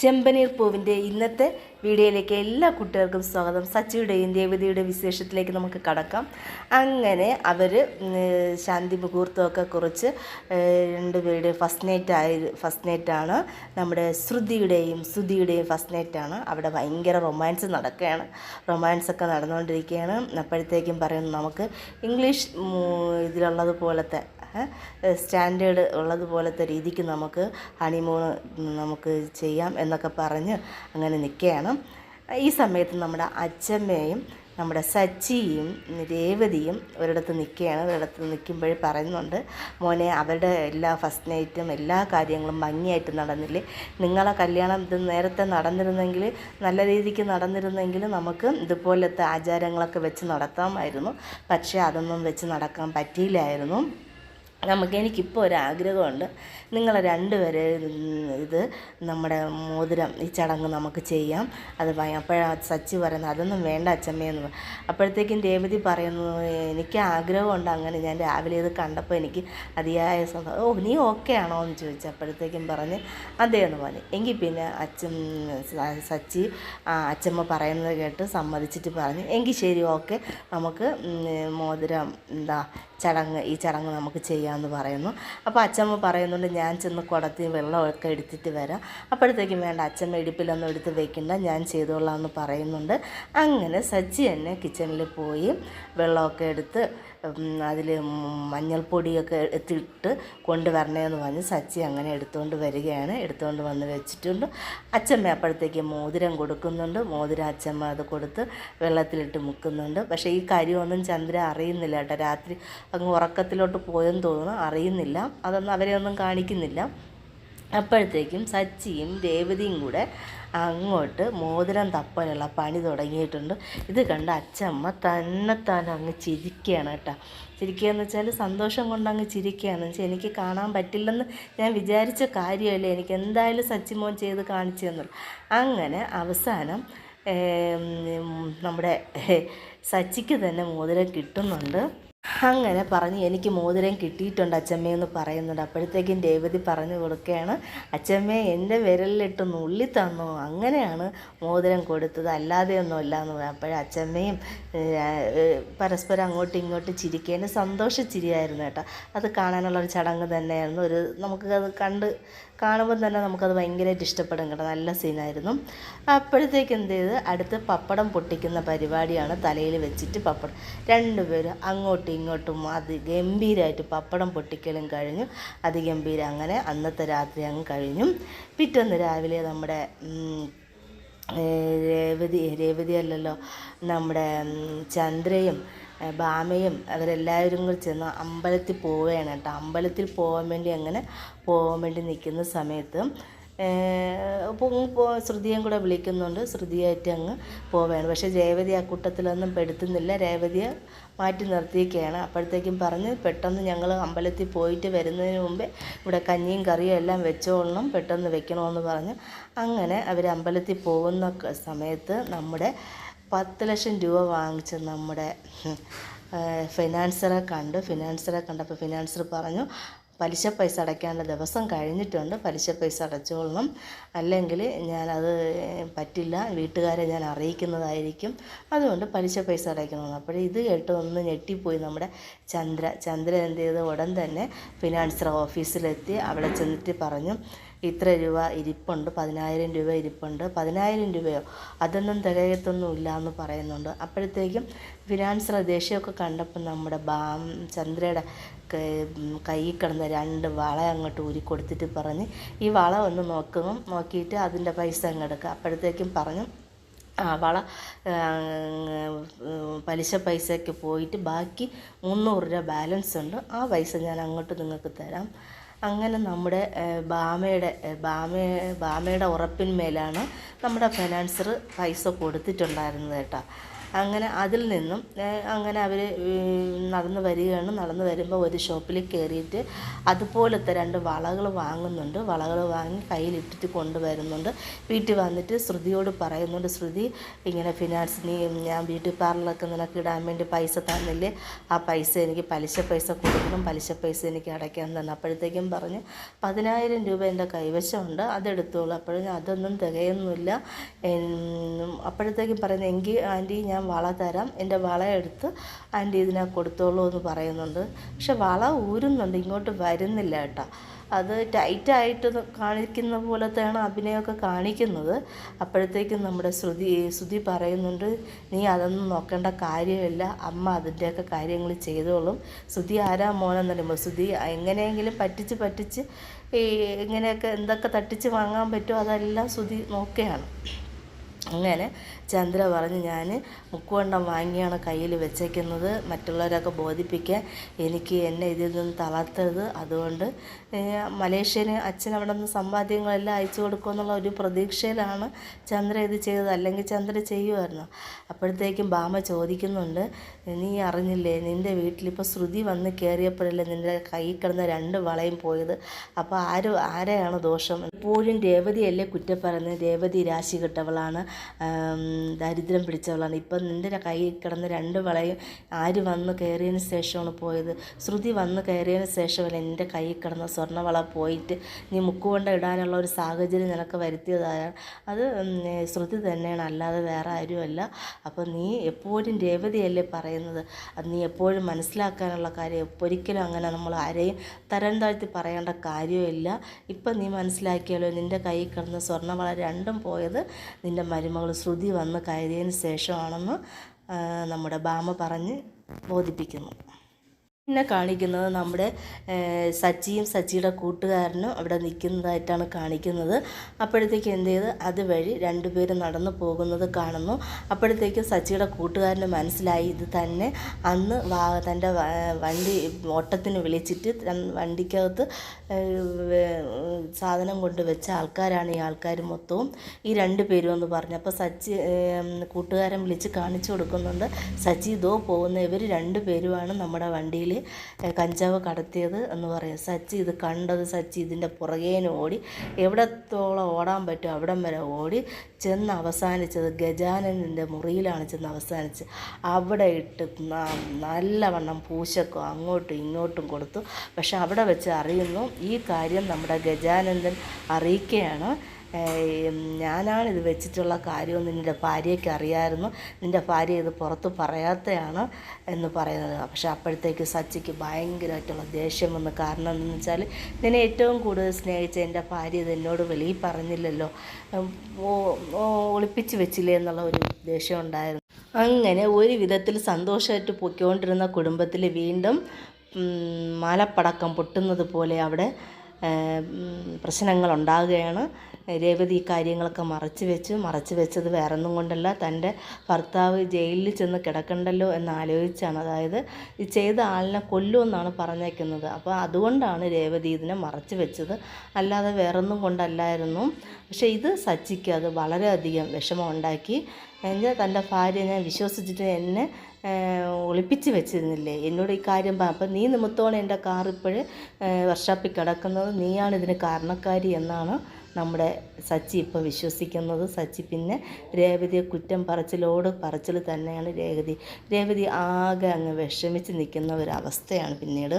ചെമ്പനീർ പൂവിന്റെ ഇന്നത്തെ വീഡിയോയിലേക്ക് എല്ലാ കുട്ടികൾക്കും സ്വാഗതം. സച്ചിയുടെയും ദേവതയുടെയും വിശേഷത്തിലേക്ക് നമുക്ക് കടക്കാം. അങ്ങനെ അവർ ശാന്തി മുഹൂർത്തമൊക്കെ കുറിച്ച് രണ്ടുപേരുടെ ഫസ്റ്റ് നൈറ്റ് ആയി ഫസ്റ്റ് നൈറ്റാണ് നമ്മുടെ ശ്രുതിയുടെയും ശ്രുതിയുടെയും ഫസ്റ്റ് നൈറ്റാണ് അവിടെ ഭയങ്കര റൊമാൻസ് നടക്കുകയാണ്. റൊമാൻസ് ഒക്കെ നടന്നുകൊണ്ടിരിക്കുകയാണ്. അപ്പോഴത്തേക്കും പറയുന്നു നമുക്ക് ഇംഗ്ലീഷ് ഇതിലുള്ളത് പോലത്തെ സ്റ്റാൻഡേർഡ് ഉള്ളതുപോലത്തെ രീതിക്ക് നമുക്ക് ഹണിമൂൺ നമുക്ക് ചെയ്യാം എന്നൊക്കെ പറഞ്ഞ് അങ്ങനെ നിൽക്കുകയാണ്. ഈ സമയത്ത് നമ്മുടെ അച്ഛമ്മയും നമ്മുടെ സച്ചിയും രേവതിയും ഒരിടത്ത് നിൽക്കുകയാണ്. ഒരിടത്ത് നിൽക്കുമ്പോൾ പറയുന്നുണ്ട് മോനെ അവരുടെ എല്ലാ ഫസ്റ്റ് നൈറ്റും എല്ലാ കാര്യങ്ങളും ഭംഗിയായിട്ട് നടന്നില്ലേ? നിങ്ങളെ കല്യാണം ഇത് നേരത്തെ നടന്നിരുന്നെങ്കിൽ നല്ല രീതിക്ക് നടന്നിരുന്നെങ്കിൽ നമുക്ക് ഇതുപോലത്തെ ആചാരങ്ങളൊക്കെ വെച്ച് നടത്താമായിരുന്നു. പക്ഷേ അതൊന്നും വെച്ച് നടക്കാൻ പറ്റിയില്ലായിരുന്നു. നമുക്ക് എനിക്കിപ്പോൾ ഒരു ആഗ്രഹമുണ്ട് നിങ്ങളെ രണ്ടുപേരെ ഇത് നമ്മുടെ മോതിരം ഈ ചടങ്ങ് നമുക്ക് ചെയ്യാം. അത് അപ്പോഴാ സച്ചി പറയുന്നത് അതൊന്നും വേണ്ട അച്ചമ്മയെന്ന് അപ്പോഴത്തേക്കും രേവതി പറയുന്നു എനിക്ക് ആഗ്രഹമുണ്ട് അങ്ങനെ. ഞാൻ രാവിലെ ഇത് കണ്ടപ്പോൾ എനിക്ക് അതിയായ സന്തോഷം ഓ നീ ഓക്കെ ആണോ എന്ന് ചോദിച്ചപ്പോഴത്തേക്കും പറഞ്ഞ് അതേ എന്ന് പറഞ്ഞു. എങ്കിൽ പിന്നെ അച്ഛൻ സച്ചി അച്ചമ്മ പറയുന്നത് കേട്ട് സമ്മതിച്ചിട്ട് പറഞ്ഞു. എങ്കിൽ ശരി ഓക്കെ. നമുക്ക് മോതിരം എന്താ ചടങ്ങ് ഈ ചടങ്ങ് നമുക്ക് ചെയ്യാമെന്ന് പറയുന്നു. അപ്പോൾ അച്ഛമ്മ പറയുന്നുണ്ട് ഞാൻ ചെന്ന് കുടത്തിൽ വെള്ളമൊക്കെ എടുത്തിട്ട് വരാം. അപ്പോഴത്തേക്കും വേണ്ട അച്ഛമ്മ ഇടുപ്പിലൊന്നും എടുത്ത് വെക്കണ്ട ഞാൻ ചെയ്തോളാം എന്ന് പറയുന്നുണ്ട്. അങ്ങനെ സജ്ജി തന്നെ കിച്ചണിൽ പോയി വെള്ളമൊക്കെ എടുത്ത് അതിൽ മഞ്ഞൾപ്പൊടിയൊക്കെ എത്തിയിട്ട് കൊണ്ടുവരണേന്ന് പറഞ്ഞ് സച്ചി അങ്ങനെ എടുത്തുകൊണ്ട് വരികയാണ്. എടുത്തുകൊണ്ട് വന്ന് വെച്ചിട്ടുണ്ട്. അച്ഛമ്മ അപ്പോഴത്തേക്ക് മോതിരം കൊടുക്കുന്നുണ്ട്. മോതിരം അച്ഛമ്മ അത് കൊടുത്ത് വെള്ളത്തിലിട്ട് മുക്കുന്നുണ്ട്. പക്ഷേ ഈ കാര്യമൊന്നും ചന്ദ്ര അറിയുന്നില്ല കേട്ടോ. രാത്രി അങ്ങ് ഉറക്കത്തിലോട്ട് പോയെന്ന് തോന്നുന്നു. അറിയുന്നില്ല. അതൊന്നും അവരെ ഒന്നും കാണിക്കുന്നില്ല. അപ്പോഴത്തേക്കും സച്ചിയും രേവതിയും കൂടെ അങ്ങോട്ട് മോതിരം തപ്പാനുള്ള പണി തുടങ്ങിയിട്ടുണ്ട്. ഇത് കണ്ട് അച്ചമ്മ തന്നെത്താൻ അങ്ങ് ചിരിക്കുകയാണ് കേട്ടോ. ചിരിക്കുകയെന്ന് വെച്ചാൽ സന്തോഷം കൊണ്ട് അങ്ങ് ചിരിക്കുകയാണ്. വെച്ചാൽ എനിക്ക് കാണാൻ പറ്റില്ലെന്ന് ഞാൻ വിചാരിച്ച കാര്യമല്ലേ എനിക്ക് എന്തായാലും സച്ചി മോൻ ചെയ്ത് കാണിച്ചു അങ്ങനെ അവസാനം നമ്മുടെ സച്ചിക്ക് തന്നെ മോതിരം കിട്ടുന്നുണ്ട്. അങ്ങനെ പറഞ്ഞ് എനിക്ക് മോതിരം കിട്ടിയിട്ടുണ്ട് അച്ചമ്മയെന്ന് പറയുന്നുണ്ട്. അപ്പോഴത്തേക്കും രേവതി പറഞ്ഞു കൊടുക്കുകയാണ് അച്ചമ്മേ എന്റെ വിരലിലിട്ട് നുള്ളി തന്നു? അങ്ങനെയാണ് മോതിരം കൊടുത്തത്. അല്ലാതെ ഒന്നും അല്ല എന്ന് പറയാം അപ്പോഴും അച്ചമ്മയും പരസ്പരം അങ്ങോട്ടും ഇങ്ങോട്ടും ചിരിക്കേണ്ട സന്തോഷിച്ചിരിയായിരുന്നു കേട്ടോ. അത് കാണാനുള്ള ഒരു ചടങ്ങ് തന്നെയായിരുന്നു. ഒരു നമുക്കത് കണ്ട് കാണുമ്പോൾ തന്നെ നമുക്കത് ഭയങ്കരമായിട്ട് ഇഷ്ടപ്പെടും കേട്ടോ. നല്ല സീനായിരുന്നു. അപ്പോഴത്തേക്ക് എന്ത് ചെയ്ത് അടുത്ത് പപ്പടം പൊട്ടിക്കുന്ന പരിപാടിയാണ് തലയിൽ വെച്ചിട്ട് പപ്പടം. രണ്ടുപേരും അങ്ങോട്ടും ഇങ്ങോട്ടും അത് ഗംഭീരമായിട്ട് പപ്പടം പൊട്ടിക്കലും കഴിഞ്ഞു. അതിഗംഭീരം അങ്ങനെ അന്നത്തെ രാത്രി അങ്ങ് കഴിഞ്ഞു. പിറ്റേന്ന് രാവിലെ നമ്മുടെ രേവതി രേവതി അല്ലല്ലോ നമ്മുടെ ചന്ദ്രയും ഭാമയും അവരെല്ലാവരും കൂടി ചെന്ന് അമ്പലത്തിൽ പോവുകയാണ് കേട്ടോ. അമ്പലത്തിൽ പോകാൻ വേണ്ടി അങ്ങനെ പോകാൻ വേണ്ടി നിൽക്കുന്ന സമയത്ത് ശ്രുതിയും കൂടെ വിളിക്കുന്നുണ്ട്. ശ്രുതിയായിട്ട് അങ്ങ് പോവുകയാണ്. പക്ഷേ രേവതി ആ കൂട്ടത്തിലൊന്നും പെടുത്തുന്നില്ല. രേവതിയെ മാറ്റി നിർത്തിയൊക്കെയാണ് അപ്പോഴത്തേക്കും പറഞ്ഞ് പെട്ടെന്ന് ഞങ്ങൾ അമ്പലത്തിൽ പോയിട്ട് വരുന്നതിന് മുമ്പേ ഇവിടെ കഞ്ഞിയും കറിയും എല്ലാം വെച്ചോളണം പെട്ടെന്ന് വെക്കണമെന്ന് പറഞ്ഞ് അങ്ങനെ അവർ അമ്പലത്തിൽ പോകുന്ന സമയത്ത് നമ്മുടെ പത്ത് ലക്ഷം രൂപ വാങ്ങിച്ച നമ്മുടെ ഫിനാൻസറെ കണ്ടു ഫിനാൻസറെ കണ്ടപ്പോൾ ഫിനാൻസർ പറഞ്ഞു പലിശ പൈസ അടയ്ക്കാനുള്ള ദിവസം കഴിഞ്ഞിട്ടുണ്ട്. പലിശ പൈസ അടച്ചോളണം. അല്ലെങ്കിൽ ഞാനത് പറ്റില്ല. വീട്ടുകാരെ ഞാൻ അറിയിക്കുന്നതായിരിക്കും. അതുകൊണ്ട് പലിശ പൈസ അടയ്ക്കണമെന്ന് അപ്പോൾ ഇത് കേട്ട് ഒന്ന് ഞെട്ടിപ്പോയി നമ്മുടെ ചന്ദ്ര. ചന്ദ്ര എന്ത് ചെയ്ത് ഉടൻ തന്നെ ഫിനാൻസർ ഓഫീസിലെത്തി. അവിടെ ചെന്നിട്ട് പറഞ്ഞു ഇത്ര രൂപ ഇരിപ്പുണ്ട് പതിനായിരം രൂപ ഇരിപ്പുണ്ട്. പതിനായിരം രൂപയോ അതൊന്നും തികയത്തൊന്നും ഇല്ല എന്ന് പറയുന്നുണ്ട്. അപ്പോഴത്തേക്കും ഫിനാൻസർ ദേഷ്യമൊക്കെ കണ്ടപ്പോൾ നമ്മുടെ ബാ ചന്ദ്രയുടെ കൈ കിടന്ന രണ്ട് വള അങ്ങോട്ട് ഊരി കൊടുത്തിട്ട് പറഞ്ഞ് ഈ വള ഒന്ന് നോക്കും നോക്കിയിട്ട് അതിന്റെ പൈസ അങ്ങ് എടുക്കുക അപ്പോഴത്തേക്കും പറഞ്ഞു ആ വള പലിശ പൈസയ്ക്ക് പോയിട്ട് ബാക്കി മുന്നൂറ് രൂപ ബാലൻസ് ഉണ്ട്. ആ പൈസ ഞാൻ അങ്ങോട്ട് നിങ്ങൾക്ക് തരാം. അങ്ങനെ നമ്മുടെ ബാമയുടെ ബാമ ബാമയുടെ ഉറപ്പിന്മേലാണ് നമ്മുടെ ഫിനാൻസർ പൈസ കൊടുത്തിട്ടുണ്ടായിരുന്നത് കേട്ടോ. അങ്ങനെ അതിൽ നിന്നും അങ്ങനെ അവർ നടന്നു വരികയാണ്. നടന്നു വരുമ്പോൾ ഒരു ഷോപ്പിൽ കയറിയിട്ട് അതുപോലത്തെ രണ്ട് വളകൾ വാങ്ങുന്നുണ്ട്. വളകൾ വാങ്ങി കയ്യിലിട്ടിട്ട് കൊണ്ടുവരുന്നുണ്ട്. വീട്ടിൽ വന്നിട്ട് ശ്രുതിയോട് പറയുന്നുണ്ട് ശ്രുതി ഇങ്ങനെ ഫിനാൻസ് നീ ഞാൻ ബ്യൂട്ടി പാർലറൊക്കെ നിനക്ക് ഇടാൻ വേണ്ടി പൈസ തന്നില്ലേ? ആ പൈസ എനിക്ക് പലിശ പൈസ കൊടുക്കണം. പലിശ പൈസ എനിക്ക് അടയ്ക്കാൻ തന്നെ അപ്പോഴത്തേക്കും പറഞ്ഞ് പതിനായിരം രൂപ എന്റെ കൈവശമുണ്ട്. അതെടുത്തോളൂ. അപ്പോഴും അതൊന്നും തികയൊന്നുമില്ല അപ്പോഴത്തേക്കും പറയുന്നത് എങ്കിൽ ആന്റി ഞാൻ വള തരാം. എന്റെ വള എടുത്ത് ആന്റി ഇതിനെ കൊടുത്തോളൂ എന്ന് പറയുന്നുണ്ട്. പക്ഷെ വള ഊരുന്നുണ്ട് ഇങ്ങോട്ട് വരുന്നില്ല കേട്ടോ. അത് ടൈറ്റായിട്ട് കാണിക്കുന്ന പോലത്തെയാണ് അഭിനയമൊക്കെ കാണിക്കുന്നത്. അപ്പോഴത്തേക്കും നമ്മുടെ ശ്രുതി ശ്രുതി പറയുന്നുണ്ട് നീ അതൊന്നും നോക്കേണ്ട കാര്യമില്ല. അമ്മ അതിന്റെയൊക്കെ കാര്യങ്ങൾ ചെയ്തോളും. ശ്രുതി ആരാ മോനെന്ന് പറയുമ്പോൾ ശ്രുതി എങ്ങനെയെങ്കിലും പറ്റിച്ച് പറ്റിച്ച് ഈ ഇങ്ങനെയൊക്കെ എന്തൊക്കെ തട്ടിച്ച് വാങ്ങാൻ പറ്റുമോ അതെല്ലാം ശ്രുതി നോക്കുകയാണ്. അങ്ങനെ ചന്ദ്ര പറഞ്ഞ് ഞാൻ മുക്കുവണ്ടം വാങ്ങിയാണ് കയ്യിൽ വെച്ചേക്കുന്നത്. മറ്റുള്ളവരൊക്കെ ബോധിപ്പിക്കാൻ എനിക്ക് എന്നെ ഇതിൽ നിന്ന് തളർത്തരുത്. അതുകൊണ്ട് മലേഷ്യന് അച്ഛൻ അവിടെ നിന്ന് സമ്പാദ്യങ്ങളെല്ലാം അയച്ചു കൊടുക്കുമെന്നുള്ള ഒരു പ്രതീക്ഷയിലാണ് ചന്ദ്ര ഇത് ചെയ്തത്. അല്ലെങ്കിൽ ചന്ദ്ര ചെയ്യുമായിരുന്നു അപ്പോഴത്തേക്കും ബാമ ചോദിക്കുന്നുണ്ട് നീ അറിഞ്ഞില്ലേ നിന്റെ വീട്ടിലിപ്പോൾ ശ്രുതി വന്ന് കയറിയപ്പോഴല്ലേ നിന്റെ കയ്യിൽ കിടന്ന രണ്ട് വളയും പോയത്? അപ്പോൾ ആര് ആരെയാണ് ദോഷം? എപ്പോഴും രേവതിയല്ലേ കുറ്റം പറയുന്നത്? രേവതി രാശി കെട്ടവളാണ്. ദരിദ്രം പിടിച്ചവളാണ്. ഇപ്പം നിന്റെ കയ്യിൽ കിടന്ന രണ്ട് വളയും ആര് വന്ന് കയറിയതിന് ശേഷമാണ് പോയത്? ശ്രുതി വന്ന് കയറിയതിന് ശേഷമല്ല എന്റെ കയ്യിൽ കിടന്ന സ്വർണവള പോയിട്ട് നീ മുക്കുകൊണ്ട ഇടാനുള്ള ഒരു സാഹചര്യം നിനക്ക് വരുത്തിയതാണ് അത് ശ്രുതി തന്നെയാണ്. അല്ലാതെ വേറെ ആരുമല്ല. അപ്പോൾ നീ എപ്പോഴും രേവതിയല്ലേ പറയുന്നത്? അത് നീ എപ്പോഴും മനസ്സിലാക്കാനുള്ള കാര്യം. ഒരിക്കലും അങ്ങനെ നമ്മൾ ആരെയും തരം താഴ്ത്തി പറയേണ്ട കാര്യമില്ല. ഇപ്പം നീ മനസ്സിലാക്കിയാലോ നിന്റെ കയ്യിൽ കിടന്ന സ്വർണവള രണ്ടും പോയത് നിന്റെ മരുമകൾ ശ്രുതി വന്ന് കയറിയതിന് ശേഷമാണെന്ന് നമ്മുടെ ബാമ പറഞ്ഞ് ബോധിപ്പിക്കുന്നു. പിന്നെ കാണിക്കുന്നത് നമ്മുടെ സച്ചിയും സച്ചിയുടെ കൂട്ടുകാരനും അവിടെ നിൽക്കുന്നതായിട്ടാണ് കാണിക്കുന്നത്. അപ്പോഴത്തേക്ക് എന്ത് ചെയ്ത്? അതുവഴി രണ്ടുപേരും നടന്നു പോകുന്നത് കാണുന്നു. അപ്പോഴത്തേക്ക് സച്ചിയുടെ കൂട്ടുകാരന് മനസ്സിലായി ഇത് തന്നെ അന്ന് വാ തന്റെ വണ്ടി ഓട്ടത്തിന് വിളിച്ചിട്ട് വണ്ടിക്കകത്ത് സാധനം കൊണ്ട് വെച്ച ആൾക്കാരാണ് ഈ ആൾക്കാർ മൊത്തവും. ഈ രണ്ട് പേരും എന്ന് പറഞ്ഞു. അപ്പോൾ സച്ചി കൂട്ടുകാരൻ വിളിച്ച് കാണിച്ചു കൊടുക്കുന്നുണ്ട്. സച്ചി ഇതോ പോകുന്ന ഇവർ രണ്ടു പേരുമാണ് നമ്മുടെ വണ്ടിയിൽ കഞ്ചാവ് കടത്തിയത് എന്ന് പറയും. സച്ചി ഇത് കണ്ടത് സച്ചി ഇതിന്റെ പുറകേന ഓടി എവിടത്തോളം ഓടാൻ പറ്റും അവിടം വരെ ഓടി ചെന്ന് അവസാനിച്ചത് ഗജാനനന്റെ മുറിയിലാണ് ചെന്ന് അവസാനിച്ചത് അവിടെ ഇട്ട് നല്ലവണ്ണം പൂശക്കോ അങ്ങോട്ടും ഇങ്ങോട്ടും കൊടുത്തു. പക്ഷെ അവിടെ വെച്ച് അറിയുന്നു ഈ കാര്യം നമ്മുടെ ഗജാനന്ദൻ അറിയിക്കുകയാണ്. ഞാനാണ് ഇത് വെച്ചിട്ടുള്ള കാര്യമെന്ന് നിന്റെ ഭാര്യയ്ക്ക് അറിയായിരുന്നു. നിന്റെ ഭാര്യ ഇത് പുറത്ത് പറയാത്തതാണ് എന്ന് പറയുന്നത്. പക്ഷേ അപ്പോഴത്തേക്ക് സച്ചിക്ക് ഭയങ്കരമായിട്ടുള്ള ദേഷ്യം വന്നു കാരണം എന്ന് വെച്ചാൽ നിന്നെ ഏറ്റവും കൂടുതൽ സ്നേഹിച്ച എന്റെ ഭാര്യ ഇത് എന്നോട് വെളിയിൽ പറഞ്ഞില്ലല്ലോ. ഒളിപ്പിച്ച് വെച്ചില്ലേ എന്നുള്ള ഒരു ദേഷ്യം ഉണ്ടായിരുന്നു. അങ്ങനെ ഒരു വിധത്തിൽ സന്തോഷമായിട്ട് പൊയ്ക്കൊണ്ടിരുന്ന കുടുംബത്തിൽ വീണ്ടും മാലപ്പടക്കം പൊട്ടുന്നത് പോലെ അവിടെ പ്രശ്നങ്ങൾ ഉണ്ടാകുകയാണ് രേവതി കാര്യങ്ങളൊക്കെ മറച്ചു വെച്ചു. മറച്ചു വെച്ചത് വേറൊന്നും കൊണ്ടല്ല. തന്റെ ഭർത്താവ് ജയിലിൽ ചെന്ന് കിടക്കണ്ടല്ലോ എന്ന് ആലോചിച്ചാണ് അതായത് ഈ ചെയ്ത ആളിനെ കൊല്ലുമെന്നാണ് പറഞ്ഞേക്കുന്നത്. അപ്പോൾ അതുകൊണ്ടാണ് രേവതി ഇതിനെ മറച്ചു വെച്ചത്. അല്ലാതെ വേറൊന്നും കൊണ്ടല്ലായിരുന്നു. പക്ഷേ ഇത് സച്ചിക്ക് അത് വളരെയധികം വിഷമം ഉണ്ടാക്കി. എന്റെ തന്റെ ഭാര്യ ഞാൻ വിശ്വസിച്ചിട്ട് എന്നെ ഒളിപ്പിച്ച് വെച്ചിരുന്നില്ലേ? എന്നോട് ഈ കാര്യം പറ. അപ്പം നീ നിമിത്തമാണ് എന്റെ കാർ ഇപ്പോഴ് വർഷാപ്പിൽ കിടക്കുന്നത്. നീയാണ് ഇതിന് കാരണക്കാരി എന്നാണ് നമ്മുടെ സച്ചി ഇപ്പോൾ വിശ്വസിക്കുന്നത്. സച്ചി പിന്നെ രേവതിയെ കുറ്റം പറച്ചിലോട് പറച്ചിൽ തന്നെയാണ് രേവതി. രേവതി ആകെ അങ്ങ് വിഷമിച്ച് നിൽക്കുന്ന ഒരവസ്ഥയാണ് പിന്നീട്.